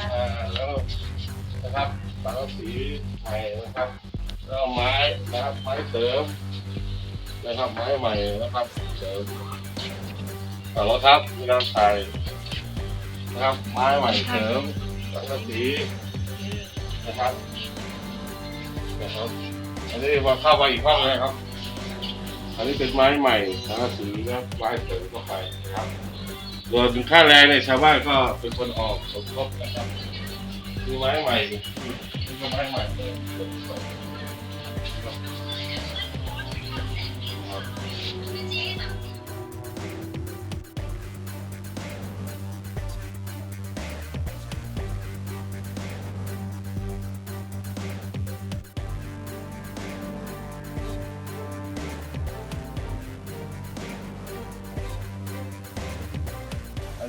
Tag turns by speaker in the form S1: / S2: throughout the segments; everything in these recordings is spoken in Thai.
S1: นะครับแล้วนะครับสังกะสีไทยนะครับแล้วไม้นะครับไม้เสริมนะครับไม้ใหม่นะครับเสริมเอาละครับมีการใส่นะครับไม้ใหม่เสริมสังกะสีนะครับนะครับอันนี้ว่าเข้าไปอีกห้องเลยครับ อันนี้เป็นไม้ใหม่สังกะสีนะไม้เสริมเข้าไปนะครับ ส่วนค่าแรงเนี่ยชาวบ้านก็เป็นคนออกสมทบนะครับคือไม้ใหม่คือไม้ใหม่เลย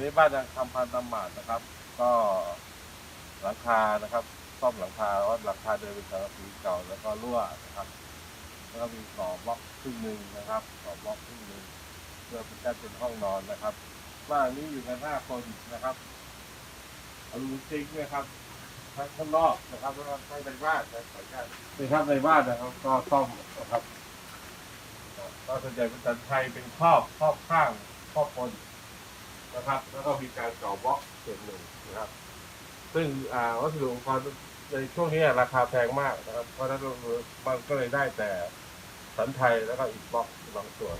S1: นนี้บ้านทำพันตำหมาดนะครับ ก็หลังคานะครับซ่อมหลังคาเพราะหลังคาเดินเป็นสังกะสีเก่าแล้วก็รั่วนะครับ แล้วก็มีต่อบล็อกครึ่งหนึ่งนะครับต่อบล็อกครึ่งหนึ่งเพื่อเป็นการเป็นห้องนอนนะครับบ้านนี้อยู่กันห้าคนนะครับอลูมิซิงค์นะครับทั้งข้างนอกนะครับแล้วก็ทั้งในบ้านนะขออนุญาตในครับในบ้านนะครับก็ซ่อมนะครับก็ส่วนใหญ่เป็นสันไทยเป็นครอบครอบข้างครอบบน นะครับ แล้วก็มีการเก่าบล็อกเศษหนึ่งนะครับ ซึ่งอ่าวัสดุอุปกรณ์ในช่วงนี้ราคาแพงมากนะครับ เพราะฉะนั้นมันก็เลยได้แต่สันไทยแล้วก็อีกบล็อกบางส่วน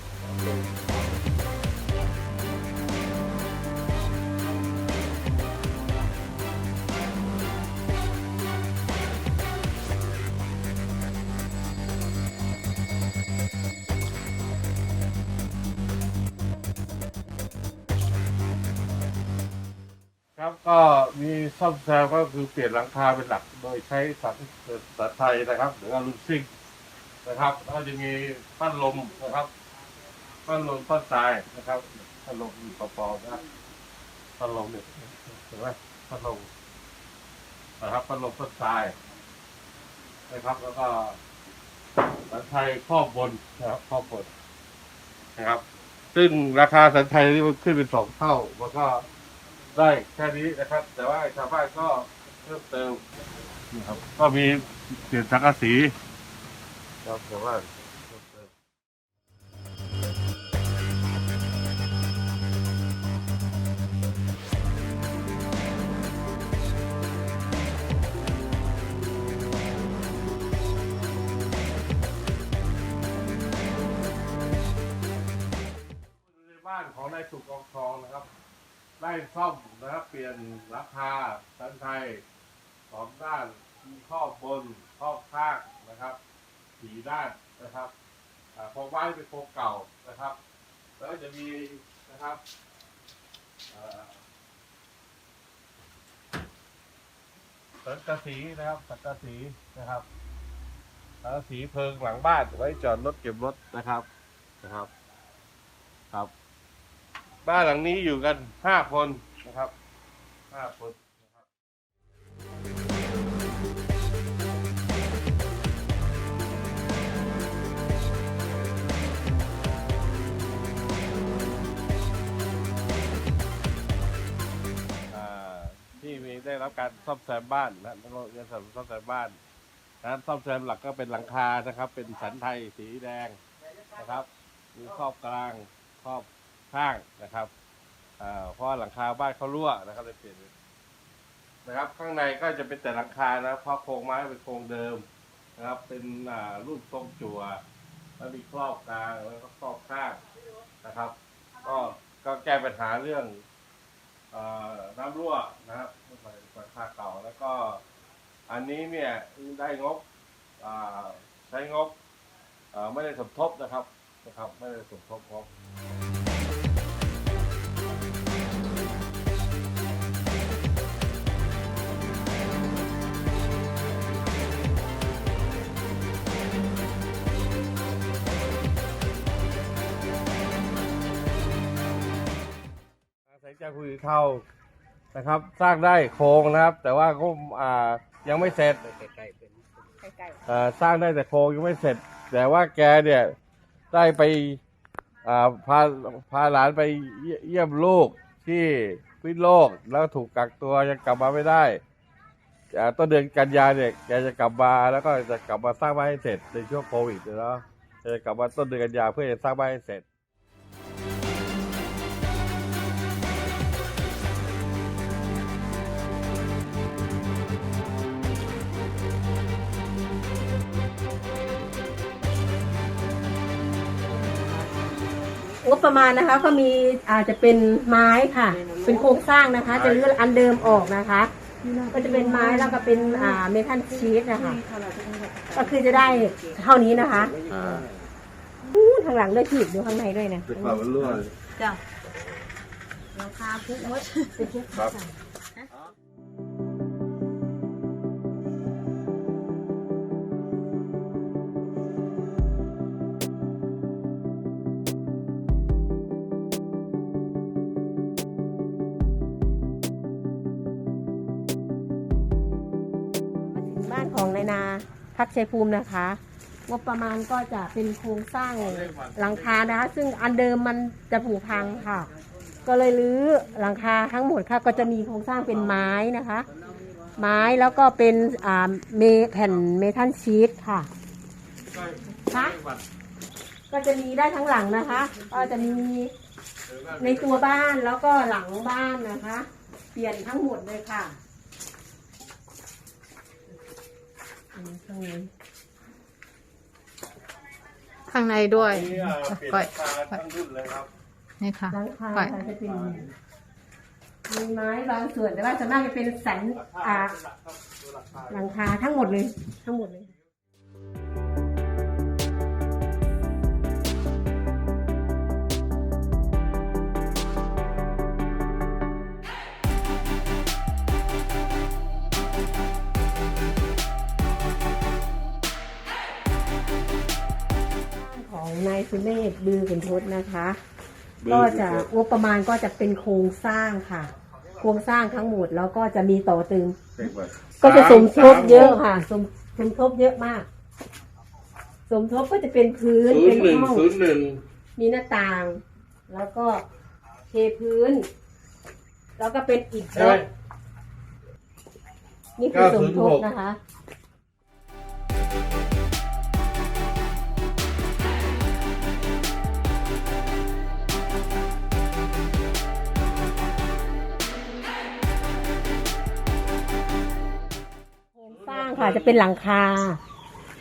S1: ครับก็มีซ่อมแซมก็คือเปลี่ยนหลังคาเป็นหลักโดยใช้สันสันไทยนะครับ หรือว่าลูซิ่งนะครับแล้วก็จะมีพัดลมนะครับพัดลมพัดทรายนะครับพัดลมมีปอๆนะครับพัดลมเนี่ยเห็นไหมพัดลมนะครับพัดลมพัดทรายนะครับ แล้วก็สันไทยครอบบนนะครับครอบบนนะครับ ซึ่งราคาสันไทยนี่มันขึ้นเป็นสองเท่ามันก็ ได้แค่นี้นะครับ แต่ว่าชาวบ้านก็เพิ่มเติมนะครับ ก็มีเปลี่ยนสังกะสีครับชาวบ้านเพิ่มเติมในบ้านของนายสุกกองทองนะครับ ได้ซ่อมนะครับเปลี่ยนหลังคาสันไทยสองด้านมีครอบบนครอบข้างนะครับสีด้านนะครับอ่าโครงไม้เป็นโครงเก่านะครับ แล้วจะมีนะครับสังกะสีนะครับสังกะสีนะครับสังกะสีเพิงหลังบ้านไว้จอดรถเก็บรถนะครับนะครับ ครับ บ้านหลังนี้อยู่กันห้าคนนะครับห้าคนนะครับที่มีได้รับการซ่อมแซมบ้านนะแล้วก็เงินสนับสนุนซ่อมแซมบ้านนะซ่อมแซมหลักก็เป็นหลังคานะครับ เป็นสันไทยสีแดงนะครับ มีครอบกลางครอบ ข้างนะครับเพราะหลังคาบ้านเขารั่วนะครับเลยเปลี่ยนนะครับ ข้างในก็จะเป็นแต่หลังคานะเพราะโครงไม้เป็นโครงเดิมนะครับ เป็นรูปทรงจั่วแล้วมีครอบกลางแล้วก็ครอบข้างนะครับ ก็ก็แก้ปัญหาเรื่องอน้ำรั่วนะครับหลังคาเก่าแล้วก็ อันนี้เนี่ยได้งบใช้งบไม่ได้สมทบนะครับนะครับ ไม่ได้สมทบงบ จากภูเขาเท่านะครับ สร้างได้โครงนะครับ แต่ว่าก็อ่ายังไม่เสร็จ
S2: ใกล้
S1: อ่าสร้างได้แต่โครงยังไม่เสร็จ แต่ว่าแกเนี่ยได้ไปอ่าพาพาหลานไปเยี่ยเยี่ยมลูกที่พิษโลกแล้วถูกกักตัวยังกลับมาไม่ได้อ่าต้นเดือนกันยาเนี่ยแกจะกลับมาแล้วก็จะกลับมาสร้างบ้านให้เสร็จในช่วงโควิดเนาะจะกลับมาต้นเดือนกันยาเพื่อจะสร้างบ้านให้เสร็จ
S2: งบประมาณนะคะ ก็มีอาจจะเป็นไม้ค่ะ เป็นโครงสร้างนะคะ จะรื้ออันเดิมออกนะคะ ก็จะเป็นไม้แล้วก็เป็นอ่าเมทัลชีสนะคะ ก็คือจะได้เท่านี้นะคะ
S1: อ่า
S2: อู้ทางหลังด้วยขีดดูข้างในด้วยนะ
S1: เป็นความรั่ว
S2: จ้ะราคาพุกมดเป็นพุก
S1: ครับ
S2: นาพักชัยภูมินะคะงบประมาณก็จะเป็นโครงสร้างหลังคานะคะ ซึ่งอันเดิมมันจะผุพังค่ะ ก็เลยรื้อหลังคาทั้งหมดค่ะ ก็จะมีโครงสร้างเป็นไม้นะคะ ไม้แล้วก็เป็นอ่าเมแผ่นเมทัลชีตค่ะคะก็จะมีได้ทั้งหลังนะคะ ก็จะมีในตัวบ้านแล้วก็หลังบ้านนะคะ เปลี่ยนทั้งหมดเลยค่ะอันนี้ ข้างใน
S3: ข้างในด้วย
S1: นี่อ่าเปลี่ยน
S3: ก้อย
S1: ราคาทั้งรุ่นเลยครับ
S3: นี่ค่ะ
S2: หลังคา
S3: ก้อย
S2: ค่ะจะเป็นมีไม้บางส่วนแต่ว่าส่วนมากจะเป็นสันอ่าหลังคาทั้งหมดเลย ทั้งหมดเลย สุเมธบือขุนทศนะคะก็จะงบประมาณก็จะเป็นโครงสร้างค่ะ โครงสร้างทั้งหมดแล้วก็จะมีต่อเติม
S1: ก็
S2: จะสมทบเยอะค่ะสมสมทบเยอะมาก สมทบก็จะเป็นพื้นเป็น
S1: หนึ่ง
S2: ห้องมีหน้าต่าง แล้วก็เทพื้น แล้วก็เป็นอิฐก็นี่คือสมทบนะคะ 906 สร้างค่ะจะเป็นหลังคา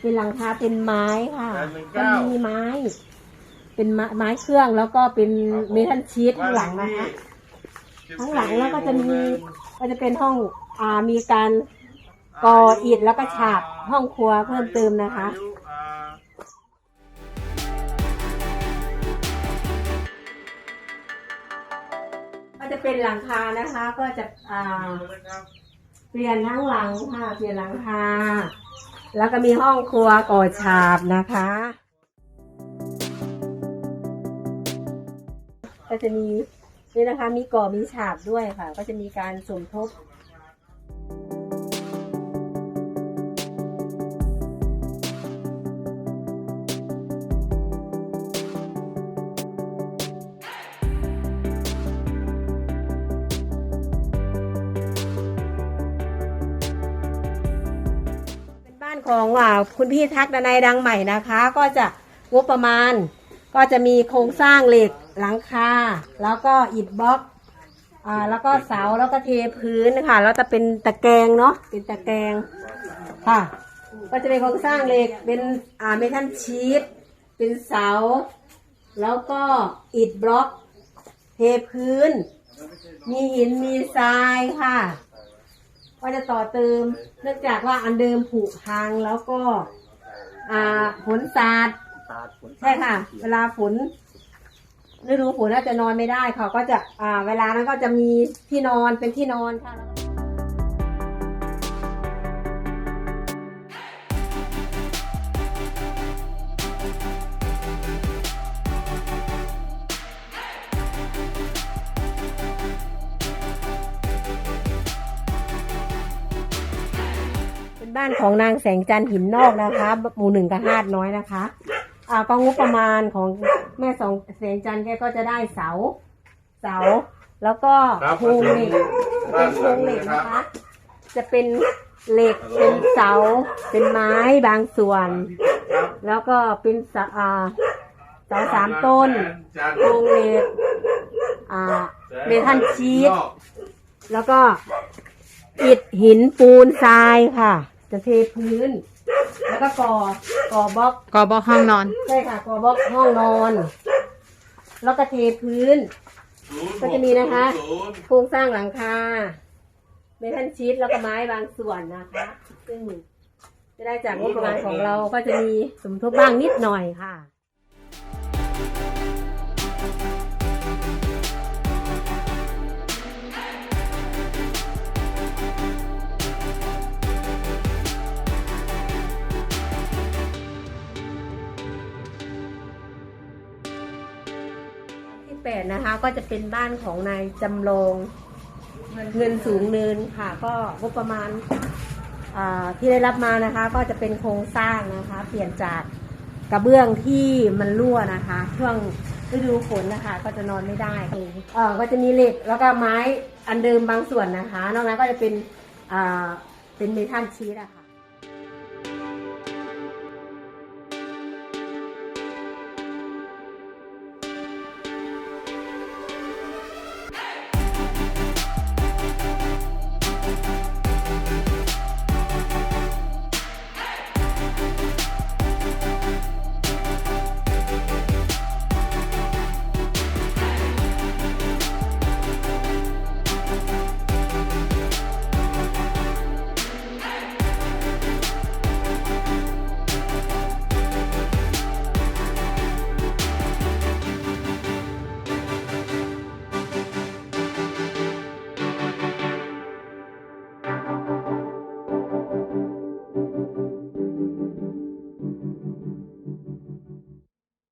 S2: เป็นหลังคาเป็นไม้ค่ะ
S1: แปดหนึ่ง
S2: จะ
S1: เก้า
S2: มีไม้ เป็นไม้ไม้เครื่องแล้วก็เป็นเมทัลชีตข้างหลังนะคะข้างหลังแล้วก็จะมีก็จะเป็นห้องอ่ามีการก่ออิฐแล้วก็ฉาบห้องครัวเพิ่มเติมนะคะก็จะเป็นหลังคานะคะก็จะอ่า เปลี่ยนทั้งหลังค่ะเปลี่ยนหลังคาแล้วก็มีห้องครัวก่อฉาบนะคะ ก็จะมีนี่นะคะมีก่อมีฉาบด้วยค่ะ ก็จะมีการสมทบ ของอ่าคุณพี่ทักดนายดังใหม่นะคะ ก็จะงบประมาณ ก็จะมีโครงสร้างเหล็กหลังคาแล้วก็อิฐบล็อกอ่าแล้วก็เสาแล้วก็เทพื้นค่ะแล้วจะเป็นตะแกรงเนาะเป็นตะแกรงค่ะ ก็จะเป็นโครงสร้างเหล็กเป็นอ่าเมทัลชีตเป็นเสา แล้วก็อิฐบล็อก เทพื้น มีหินมีทรายค่ะ ก็จะต่อเติม เนื่องจากว่าอันเดิมผุพังแล้วก็ อ่าฝนสาดใช่ค่ะ เวลาฝนฤดูฝนน่าจะนอนไม่ได้เขาก็จะอ่า เวลานั้นก็จะมีที่นอนเป็นที่นอนค่ะ บ้านของนางแสงจันทร์หินนอกนะคะหมู่หนึ่งกระหาดน้อยนะคะอ่าก็งบประมาณของแม่สองแสงจันทร์แกก็จะได้เสา เสา แล้วก็
S1: ครับ
S2: โครงเหล็กจะเป็นโครงเหล็กนะคะ จะเป็นเหล็กเป็นเสา เป็นไม้บางส่วน
S1: ครับ
S2: แล้วก็เป็นเสาอ่าเสาสามต้น
S1: จาน
S2: โครงเหล็กอ่าเมทัลชีตแล้วก็อิฐหินปูนทรายค่ะ จะเทพื้น แล้วก็ก่อก่อบล็อก
S3: ก็บอกห้องนอน
S2: ใช่ค่ะก่อบล็อกห้องนอน แล้วก็เทพื้น ก็จะมีนะคะ โครงสร้างหลังคาเมทัลชีตแล้วก็ไม้บางส่วนนะคะ ซึ่งจะได้จากงบประมาณของเราก็จะมีสมทบบ้างนิดหน่อยค่ะ ที่แปดนะคะ ก็จะเป็นบ้านของนายจำลองเงินสูงเนินค่ะ ก็งบประมาณอ่าที่ได้รับมานะคะ ก็จะเป็นโครงสร้างนะคะ เปลี่ยนจากกระเบื้องที่มันรั่วนะคะ ช่วงฤดูฝนนะคะ ก็จะนอนไม่ได้เออก็จะมีเหล็กแล้วก็ไม้อันเดิมบางส่วนนะคะ นอกนั้นก็จะเป็นอ่าเป็นเมทัลชีตอะค่ะ